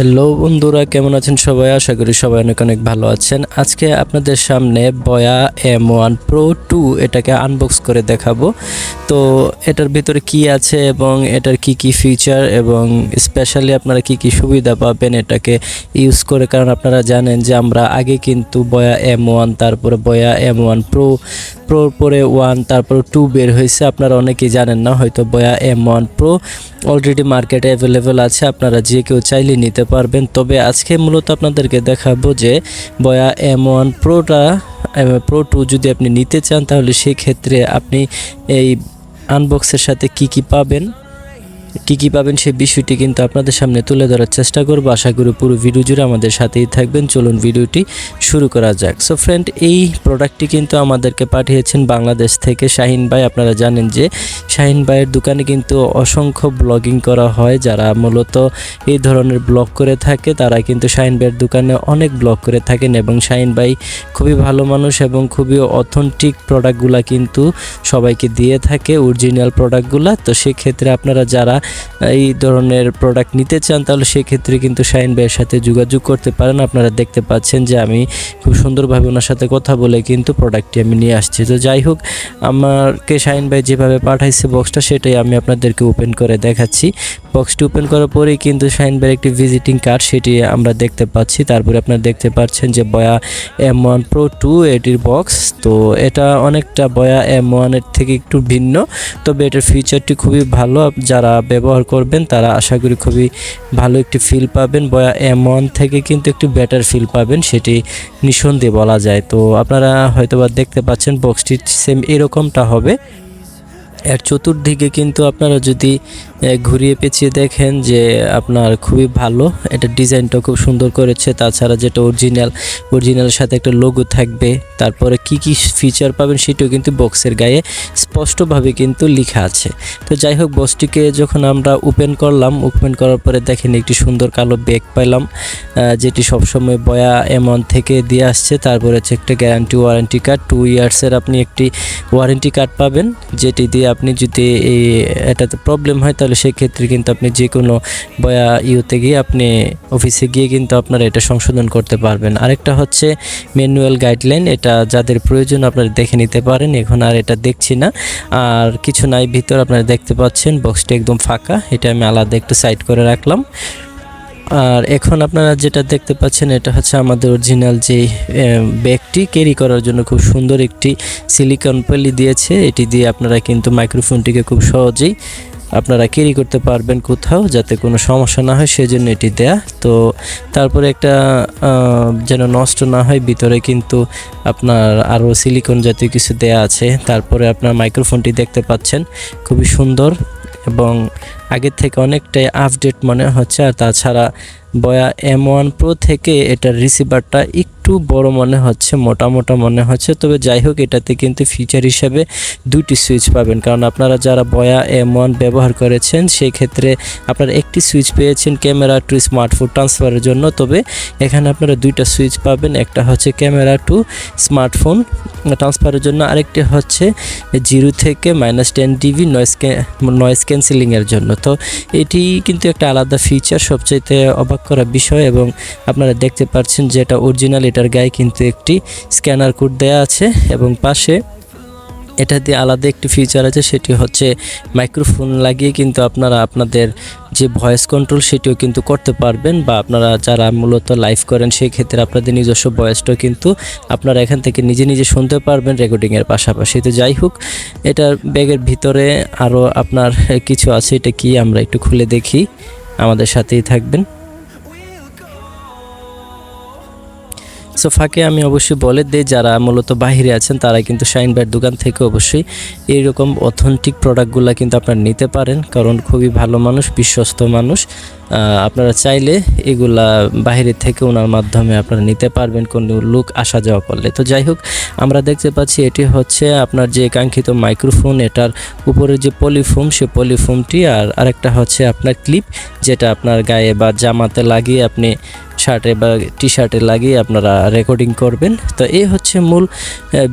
Hello বন্ধুরা, কেমন আছেন সবাই? আশা করি সবাই অনেক অনেক ভালো আছেন। আজকে আপনাদের সামনে Boya M one Pro two এটাকে আনবক্স করে দেখাবো। তো এটার ভিতরে কি আছে এবং এটার কি কি ফিচার এবং স্পেশালি আপনারা কি কি সুবিধা পাবেন এটাকে ইউজ করে? কারণ আপনারা জানেন যে আমরা আগে কিন্তু বয়া এম ওয়ান তারপরে বয়া এম ওয়ান প্রো প্রোর পরে ওয়ান তারপর টু বের হয়েছে। আপনারা অনেকেই জানেন না, হয়তো Boya M one Pro already মার্কেটে অ্যাভেলেবেল আছে। আপনারা যে কেউ চাইলে নিতে পারবেন। তবে আজকে মূলত আপনাদেরকে দেখাবো যে বয়া এম ওয়ান প্রোটা প্রো টু যদি আপনি নিতে চান, তাহলে সেক্ষেত্রে আপনি এই আনবক্সের সাথে কি কি পাবেন। কী কী পাবেন সেই বিষয়টি কিন্তু আপনাদের সামনে তুলে ধরার চেষ্টা করব। আশা করি পুরো ভিডিও জুড়ে আমাদের সাথেই থাকবেন। চলুন ভিডিওটি শুরু করা যাক। সো ফ্রেন্ড এই প্রোডাক্টটি কিন্তু আমাদেরকে পাঠিয়েছেন বাংলাদেশ থেকে শাহিন ভাই। আপনারা জানেন যে শাহিন ভাইয়ের দোকানে কিন্তু অসংখ্য ব্লগিং করা হয়। যারা মূলত এই ধরনের ব্লগ করে থাকে, তারা কিন্তু শাহিন ভাইয়ের দোকানে অনেক ব্লগ করে থাকেন এবং শাহিন ভাই খুবই ভালো মানুষ এবং খুবই অথেন্টিক প্রোডাক্টগুলা কিন্তু সবাইকে দিয়ে থাকে অরিজিনাল প্রোডাক্টগুলা তো সেক্ষেত্রে আপনারা যারা এই ধরনের প্রোডাক্ট নিতে চান, তাহলে সেক্ষেত্রে কিন্তু শাহিন ভাইয়ের সাথে যোগাযোগ করতে পারেন। আপনারা দেখতে পাচ্ছেন যে আমি খুব সুন্দরভাবে ওনার সাথে কথা বলে কিন্তু প্রোডাক্টটি আমি নিয়ে আসছি। তো যাই হোক আমাকে শাইন ভাই যেভাবে পাঠাইছে বক্সটা সেটাই আমি আপনাদেরকে ওপেন করে দেখাচ্ছি। বক্সটি ওপেন করার পরেই কিন্তু শাইন ভাইয়ের একটি ভিজিটিং কার্ড সেটি আমরা দেখতে পাচ্ছি। তারপরে আপনারা দেখতে পাচ্ছেন যে Boya M one pro two এটির বক্স তো এটা অনেকটা বয়া এম ওয়ানের থেকে একটু ভিন্ন, তবে এটার ফিচারটি খুবই ভালো। যারা ব্যবহার করবেন, তারা আশা করি খুবই ভালো একটি ফিল পাবেন। বয়া এমন থেকে কিন্তু একটু বেটার ফিল পাবেন, সেটি নিঃসন্দেহে বলা যায়। তো আপনারা হয়তোবা দেখতে পাচ্ছেন বক্সটি সেম এরকমটা হবে। এর চতুর্দিকে কিন্তু আপনারা যদি ঘুরিয়ে পেঁচিয়ে দেখেন যে আপনার খুবই ভালো। এটা ডিজাইনটা খুব সুন্দর করেছে। তাছাড়া যেটা অরিজিনাল অরিজিনালের সাথে একটা লোগো থাকবে। তারপরে কি কি ফিচার পাবেন সেটাও কিন্তু বক্সের গায়ে স্পষ্টভাবে কিন্তু লেখা আছে। তো যাই হোক বক্সটিকে যখন আমরা ওপেন করলাম ওপেন করার পরে দেখেন একটি সুন্দর কালো ব্যাগ পাইলাম আহ, যেটি সবসময় বয়া এমন থেকে দিয়ে আসছে। তারপরে হচ্ছে একটা গ্যারান্টি ওয়ারেন্টি কার্ড টু ইয়ার্সের আপনি একটি ওয়ারেন্টি কার্ড পাবেন যেটি দিয়ে আপনি যদি এই এটাতে প্রবলেম হয়, তাহলে সেক্ষেত্রে কিন্তু আপনি যে কোনো বয়া ইউতে গিয়ে আপনি অফিসে গিয়ে কিন্তু আপনারা এটা সংশোধন করতে পারবেন। আরেকটা হচ্ছে ম্যানুয়াল গাইডলাইন এটা যাদের প্রয়োজন আপনারা দেখে নিতে পারেন। এখন আর এটা দেখছি না। আর কিছু নাই, ভিতর আপনারা দেখতে পাচ্ছেন বক্সটা একদম ফাঁকা। এটা আমি আলাদা একটু সাইড করে রাখলাম। আর এখন আপনারা যেটা দেখতে পাচ্ছেন, এটা হচ্ছে আমাদের অরিজিনাল যে ব্যাগটি ক্যারি করার জন্য খুব সুন্দর একটি সিলিকন পলি দিয়েছে। এটি দিয়ে আপনারা কিন্তু মাইক্রোফোনটিকে খুব সহজেই আপনারা ক্যারি করতে পারবেন কোথাও যাতে কোনো সমস্যা না হয়, সেজন্য এটি দেয়া। তো তারপরে একটা যেন নষ্ট না হয়, ভিতরে কিন্তু আপনার আরও সিলিকন জাতীয় কিছু দেয়া আছে। তারপরে আপনার মাইক্রোফোনটি দেখতে পাচ্ছেন, খুবই সুন্দর। এবং আগের থেকে অনেকটাই আপডেট মনে হচ্ছে। আর তাছাড়া বয়া এম ওয়ান প্রো থেকে এটার রিসিভারটা একটু বড় মনে হচ্ছে, মোটা মোটা মনে হচ্ছে। তবে যাই হোক এটাতে কিন্তু ফিচার হিসাবে দুটি সুইচ পাবেন। কারণ আপনারা যারা বয়া এম ওয়ান ব্যবহার করেছেন সেই ক্ষেত্রে আপনারা একটি সুইচ পেয়েছেন ক্যামেরা টু স্মার্টফোন ট্রান্সফারের জন্য। তবে এখানে আপনারা দুইটা সুইচ পাবেন, একটা হচ্ছে ক্যামেরা টু স্মার্টফোন ট্রান্সফারের জন্য, আরেকটি হচ্ছে জিরো থেকে minus ten dB noise noise ক্যান্সেলিংয়ের জন্য। তো এটি কিন্তু একটা আলাদা ফিচার সবচাইতে অবাক করা বিষয় এবং আপনারা দেখতে পাচ্ছেন যে এটা অরিজিনাল এটার গায়ে কিন্তু একটি স্ক্যানার কোড দেয়া আছে এবং পাশে এটা দিয়ে আলাদা একটি ফিচার আছে, সেটি হচ্ছে মাইক্রোফোন লাগিয়ে কিন্তু আপনারা আপনাদের যে ভয়েস কন্ট্রোল সেটিও কিন্তু করতে পারবেন বা আপনারা যারা মূলত লাইভ করেন সেই ক্ষেত্রে আপনাদের নিজস্ব ভয়েসটাও কিন্তু আপনারা এখান থেকে নিজে নিজে শুনতে পারবেন রেকর্ডিংয়ের পাশাপাশি। তো যাই হোক, এটার ব্যাগের ভিতরে আরও আপনার কিছু আছে, এটা কি আমরা একটু খুলে দেখি। আমাদের সাথেই থাকবেন। সো ফাঁকে আমি অবশ্যই বলে দিই, যারা মূলত বাইরে আছেন, তারা কিন্তু শাইন ভাইয়ের দোকান থেকে অবশ্যই এইরকম অথেন্টিক প্রোডাক্টগুলো কিন্তু আপনারা নিতে পারেন। কারণ খুবই ভালো মানুষ, বিশ্বস্ত মানুষ। আপনারা চাইলে এগুলা বাইরে থেকে ওনার মাধ্যমে আপনারা নিতে পারবেন, কোনো লুক আসা যাওয়া করলে। তো যাই হোক, আমরা দেখতে পাচ্ছি এটি হচ্ছে আপনার যে কাঙ্ক্ষিত মাইক্রোফোন এটার উপরে যে পলিফোম সে পলিফোমটি আর আরেকটা হচ্ছে আপনার ক্লিপ যেটা আপনার গায়ে বা জামাতে লাগিয়ে আপনি শার্টে বা টি শার্টে লাগিয়ে আপনারা রেকর্ডিং করবেন। তো এই হচ্ছে মূল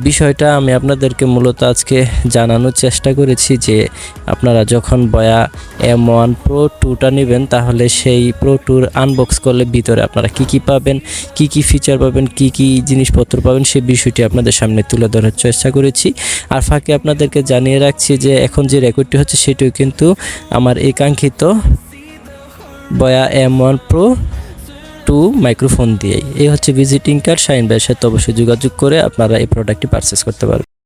বিষয়টা। আমি আপনাদেরকে মূলত আজকে জানানোর চেষ্টা করেছি যে আপনারা যখন বয়া এম ওয়ান প্রো টুটা নেবেন, তাহলে সেই প্রো টুর আনবক্স করলে ভিতরে আপনারা কি কি পাবেন, কি কি ফিচার পাবেন, কি কি জিনিসপত্র পাবেন সেই বিষয়টি আপনাদের সামনে তুলে ধরার চেষ্টা করেছি। আর ফাঁকে আপনাদেরকে জানিয়ে রাখছি যে এখন যে রেকর্ডটি হচ্ছে, সেটিও কিন্তু আমার এই কাঙ্ক্ষিত Boya M one pro two microphone দিয়েই। এই হচ্ছে ভিজিটিং কার্ড শাইন ভাইয়ের সাথে অবশ্যই যোগাযোগ করে আপনারা এই প্রোডাক্টটি পারচেস করতে পারবেন।